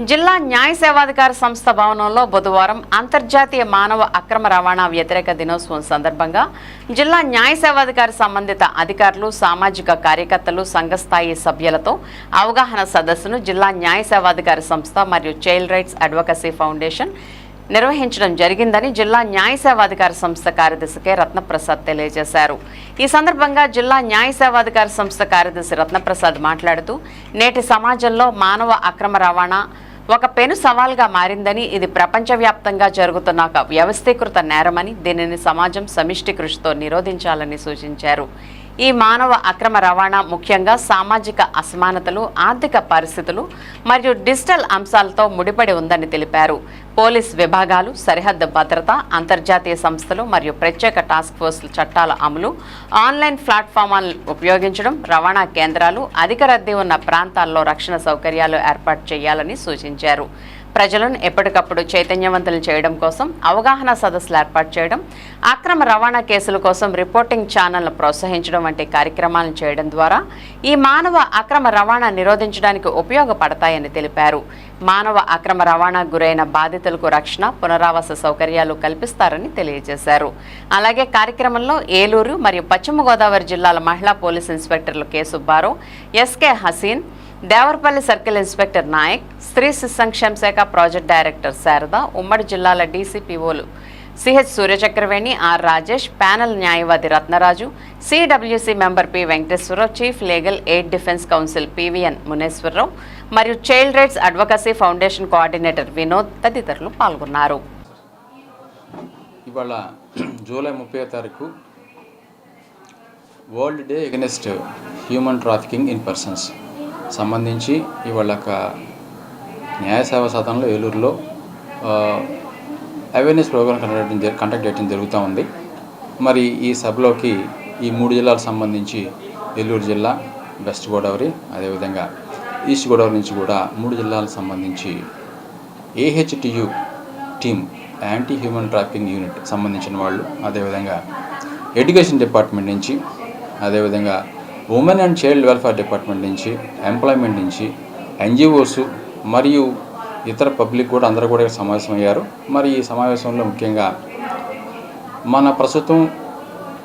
జిల్లా న్యాయ సేవాధికార సంస్థ భవనంలో బుధవారం అంతర్జాతీయ మానవ అక్రమ రవాణా వ్యతిరేక దినోత్సవం సందర్భంగా జిల్లా న్యాయ సేవాధికార సంబంధిత అధికారులు సామాజిక కార్యకర్తలు సంఘస్థాయి సభ్యులతో అవగాహన సదస్సును జిల్లా న్యాయ సేవాధికార సంస్థ మరియు చైల్డ్ రైట్స్ అడ్వకసీ ఫౌండేషన్ నిర్వహించడం జరిగిందని జిల్లా న్యాయ సేవాధికార సంస్థ కార్యదర్శి కె రత్నప్రసాద్ తెలియజేశారు. ఈ సందర్భంగా జిల్లా న్యాయ సేవాధికార సంస్థ కార్యదర్శి రత్నప్రసాద్ మాట్లాడుతూ నేటి సమాజంలో మానవ అక్రమ రవాణా ఒక పెను సవాల్గా మారిందని ఇది ప్రపంచవ్యాప్తంగా జరుగుతున్న ఒక వ్యవస్థీకృత నేరమని దీనిని సమాజం సమిష్టి కృషితో నిరోధించాలని సూచించారు. ఈ మానవ అక్రమ రవాణా ముఖ్యంగా సామాజిక అసమానతలు ఆర్థిక పరిస్థితులు మరియు డిజిటల్ అంశాలతో ముడిపడి ఉందని తెలిపారు. పోలీస్ విభాగాలు సరిహద్దు భద్రత అంతర్జాతీయ సంస్థలు మరియు ప్రత్యేక టాస్క్ ఫోర్స్ చట్టాల అమలు ఆన్లైన్ ప్లాట్ఫామ్లను ఉపయోగించడం రవాణా కేంద్రాలు అధిక రద్దీ ఉన్న ప్రాంతాల్లో రక్షణ సౌకర్యాలు ఏర్పాటు చేయాలని సూచించారు. ప్రజలను ఎప్పటికప్పుడు చైతన్యవంతులు చేయడం కోసం అవగాహన సదస్సులు ఏర్పాటు చేయడం అక్రమ రవాణా కేసుల కోసం రిపోర్టింగ్ ఛానళ్ళను ప్రోత్సహించడం వంటి కార్యక్రమాలను చేయడం ద్వారా ఈ మానవ అక్రమ రవాణా నిరోధించడానికి ఉపయోగపడతాయని తెలిపారు. మానవ అక్రమ రవాణా గురైన బాధితులకు రక్షణ పునరావాస సౌకర్యాలు కల్పిస్తారని తెలియజేశారు. అలాగే కార్యక్రమంలో ఏలూరు మరియు పశ్చిమ గోదావరి జిల్లాల మహిళా police ఇన్స్పెక్టర్లు K Subbarao SK Haseen Devarapalli circle inspector Nayak స్త్రీ శిశు సంక్షేమ శాఖ ప్రాజెక్ట్ డైరెక్టర్ శారద ఉమ్మడి జిల్లాల డీసీపీఓలు CH Suryachakraveni R Rajesh panel న్యాయవాది Ratnaraju CWC member P Venkateswararao chief legal aid defence counsel PVN Muneswararao మరియు child rights advocacy foundation coordinator Vinod తదితరులు పాల్గొన్నారు. ఇవాళ జూలై ముప్పై తారీఖు world day against human trafficking in persons. సంబంధించి ఇవాళ ఒక న్యాయ సేవా సదనంలో ఏలూరులో అవేర్నెస్ ప్రోగ్రామ్ కండక్ట్ కండక్ట్ చేయడం జరుగుతూ ఉంది. మరి ఈ సభలోకి ఈ మూడు జిల్లాలకు సంబంధించి ఏలూరు జిల్లా వెస్ట్ గోదావరి అదేవిధంగా ఈస్ట్ గోదావరి నుంచి కూడా మూడు జిల్లాలకు సంబంధించి AHTU team anti human trafficking unit సంబంధించిన వాళ్ళు అదేవిధంగా ఎడ్యుకేషన్ డిపార్ట్మెంట్ నుంచి అదేవిధంగా women and child welfare department నుంచి ఎంప్లాయ్మెంట్ నుంచి ఎన్జిఓస్ మరియు ఇతర పబ్లిక్ కూడా అందరూ కూడా సమావేశమయ్యారు. మరి ఈ సమావేశంలో ముఖ్యంగా మన ప్రస్తుతం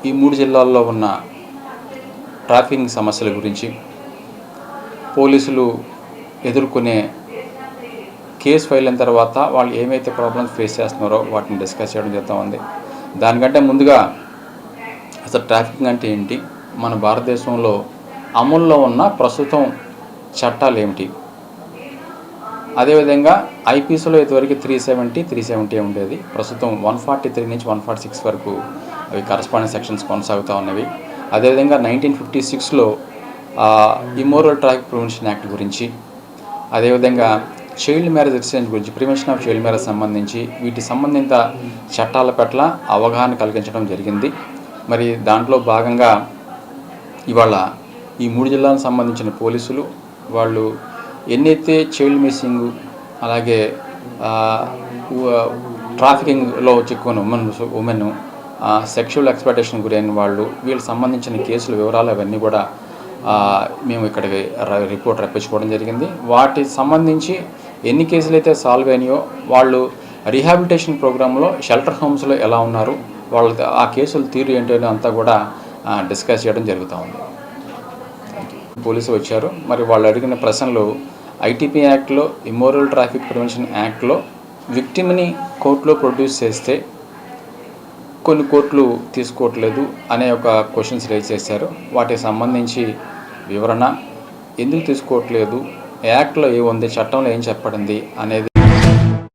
ఈ మూడు జిల్లాల్లో ఉన్న ట్రాఫింగ్ సమస్యల గురించి పోలీసులు ఎదుర్కొనే కేసు ఫైల్ అయిన తర్వాత వాళ్ళు ఏమైతే ప్రాబ్లమ్స్ ఫేస్ చేస్తున్నారో వాటిని డిస్కస్ చేయడం జరుగుతూ ఉంది. దానికంటే ముందుగా అసలు ట్రాఫికింగ్ అంటే ఏంటి? మన భారతదేశంలో అమల్లో ఉన్న ప్రస్తుతం చట్టాలు ఏమిటి? అదేవిధంగా ఐపీఎస్లో ఇదివరకు త్రీ సెవెంటీ త్రీ సెవెంటీ ఉండేది. ప్రస్తుతం వన్ ఫార్టీ త్రీ నుంచి వన్ ఫార్టీ సిక్స్ వరకు అవి కరస్పాండింగ్ సెక్షన్స్ కొనసాగుతూ ఉన్నవి. అదేవిధంగా నైన్టీన్ ఫిఫ్టీ సిక్స్లో ఇమోరల్ ట్రాఫిక్ ప్రివెన్షన్ యాక్ట్ గురించి అదేవిధంగా చైల్డ్ మ్యారేజ్ ఎక్స్చేంజ్ గురించి ప్రివెన్షన్ ఆఫ్ చైల్డ్ మ్యారేజ్ సంబంధించి వీటి సంబంధిత చట్టాల పట్ల అవగాహన కలిగించడం జరిగింది. మరి దాంట్లో భాగంగా ఇవాళ ఈ మూడు జిల్లాలకు సంబంధించిన పోలీసులు వాళ్ళు ఎన్నైతే చైల్డ్ మిస్సింగ్ అలాగే ట్రాఫికింగ్లో చిక్కుకున్న ఉమెన్ ఉమెన్ సెక్షువల్ ఎక్స్పెక్టేషన్ గురైన వాళ్ళు వీళ్ళకి సంబంధించిన కేసుల వివరాలు అవన్నీ కూడా మేము ఇక్కడికి రిపోర్ట్ రప్పించుకోవడం జరిగింది. వాటికి సంబంధించి ఎన్ని కేసులు అయితే సాల్వ్ అయినాయో వాళ్ళు రీహాబిలిటేషన్ ప్రోగ్రాంలో షెల్టర్ హోమ్స్లో ఎలా ఉన్నారు వాళ్ళ ఆ కేసుల తీరు ఏంటో అంతా కూడా డిస్కస్ చేయడం జరుగుతూ ఉంది. పోలీసు వచ్చారు. మరి వాళ్ళు అడిగిన ప్రశ్నలు ఐటీపీ యాక్ట్లో ఇమ్మోరల్ ట్రాఫిక్ ప్రివెన్షన్ యాక్ట్లో విక్టిమ్ని కోర్టులో ప్రొడ్యూస్ చేస్తే కొన్ని కోర్టులు తీసుకోవట్లేదు అనే ఒక క్వశ్చన్స్ రేజ్ చేశారు. వాటికి సంబంధించి వివరణ ఎందుకు తీసుకోవట్లేదు యాక్ట్లో ఏముంది చట్టంలో ఏం చెప్పడింది అనేది